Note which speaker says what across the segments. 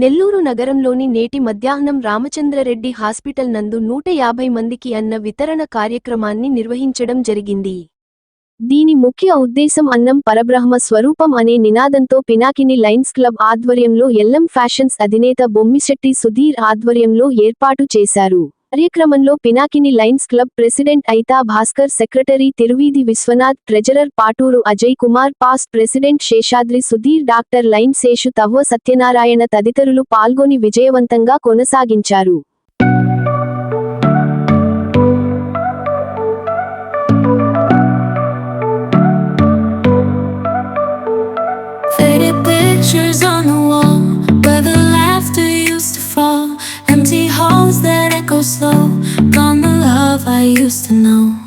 Speaker 1: నెల్లూరు నగరంలోని నేటి మధ్యాహ్నం రామచంద్రరెడ్డి హాస్పిటల్ నందు నూట యాభై మందికి అన్న వితరణ కార్యక్రమాన్ని నిర్వహించడం జరిగింది. దీని ముఖ్య ఉద్దేశం అన్నం పరబ్రహ్మ స్వరూపం అనే నినాదంతో పినాకిని లైన్స్ క్లబ్ ఆధ్వర్యంలో ఎల్లం ఫ్యాషన్స్ అధినేత బొమ్మిశెట్టి సుధీర్ ఆధ్వర్యంలో ఏర్పాటు చేశారు. కార్యక్రమంలో Pinakini lions club president Aitha Bhaskar secretary Thiruveedhi Viswanath treasurer Paturu Ajay Kumar past president Seshadri Sudheer doctor lion Seshu Tavva Satyanarayana తదితరులు పాల్గొని విజయవంతంగా కొనసాగించారు.
Speaker 2: Pictures on slow. Gone the love I used to know.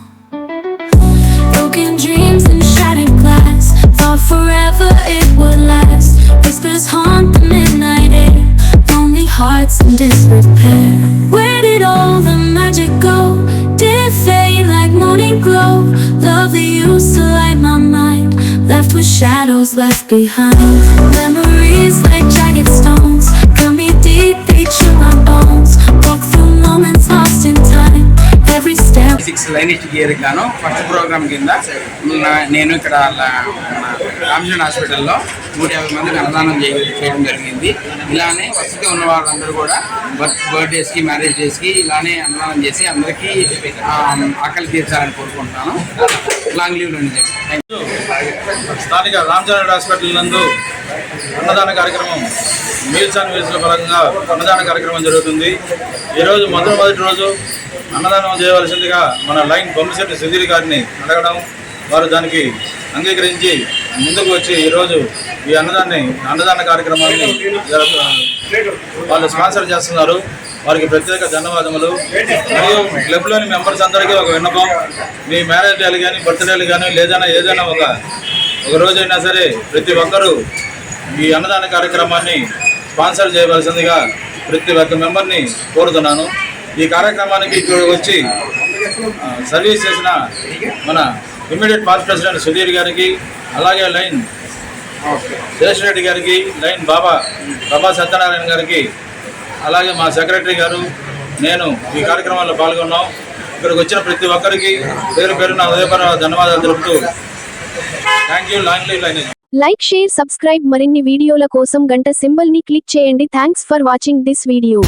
Speaker 2: Broken dreams and shattered glass. Thought forever it would last. Whispers haunt the midnight air. Lonely hearts in disrepair. Where did all the magic go? Did it fade like morning glow? Love that used to light my mind. Left with shadows left behind. Memories like
Speaker 3: లైనిస్ట్ గేర్ గాను first programme కింద నేను ఇక్కడ రామజన్ రామచంద్ర హాస్పిటల్లో నూట యాభై మందికి అన్నదానం చేయ- చేయడం జరిగింది. ఇలానే వసతి ఉన్న వాళ్ళందరూ కూడా బర్త్ బర్త్డేస్కి మ్యారేజ్ డేస్కి ఇలానే అన్నదానం చేసి అందరికీ ఆకలి తీర్చాలని కోరుకుంటున్నాను లాంగ్ లీవ్ అని
Speaker 4: స్థానిక రామచంద్ర హాస్పిటల్ నందు అన్నదాన కార్యక్రమం మీల్స్ అండ్ మీల్స్ల పరంగా అన్నదాన కార్యక్రమం జరుగుతుంది. ఈరోజు మొదటి మొదటి రోజు అన్నదానం చేయవలసిందిగా మన లైన్ బొమ్మశెట్టి సుధీర్ గారిని అడగడం వారు దానికి అంగీకరించి ముందుకు వచ్చి ఈరోజు ఈ అన్నదాన్ని అన్నదాన కార్యక్రమాన్ని వాళ్ళు స్పాన్సర్ చేస్తున్నారు. వారికి ప్రత్యేక ధన్యవాదములు. మరియు క్లబ్లోని మెంబర్స్ అందరికీ ఒక విన్నపం. మీ మ్యారేజ్ డేలు కానీ బర్త్డేలు కానీ లేదన్నా ఏదైనా ఒక ఒక రోజైనా సరే ప్రతి ఒక్కరూ ఈ అన్నదాన కార్యక్రమాన్ని స్పాన్సర్ చేయవలసిందిగా ప్రతి ఒక్క మెంబర్ని కోరుతున్నాను. ఈ కార్యక్రమానికి ఇక్కడ వచ్చి సర్వీస్ చేసిన మన ఇమ్మీడియట్ పాస్ ప్రెసిడెంట్ సుధీర్ గారికి అలాగే లైన్ శేషరెడ్డి గారికి లైన్ బాబా బాబా సత్యనారాయణ గారికి అలాగే మా సెక్రటరీ గారు నేను ఈ కార్యక్రమంలో పాల్గొన్నాం. ఇక్కడికి వచ్చిన ప్రతి ఒక్కరికి పేరు పేరున హృదయపూర్వక ధన్యవాదాలు తెలుపుతూ thank you long line
Speaker 1: like share subscribe మరిన్ని వీడియోల కోసం గంట సింబల్ని క్లిక్ చేయండి. Thanks for watching this video.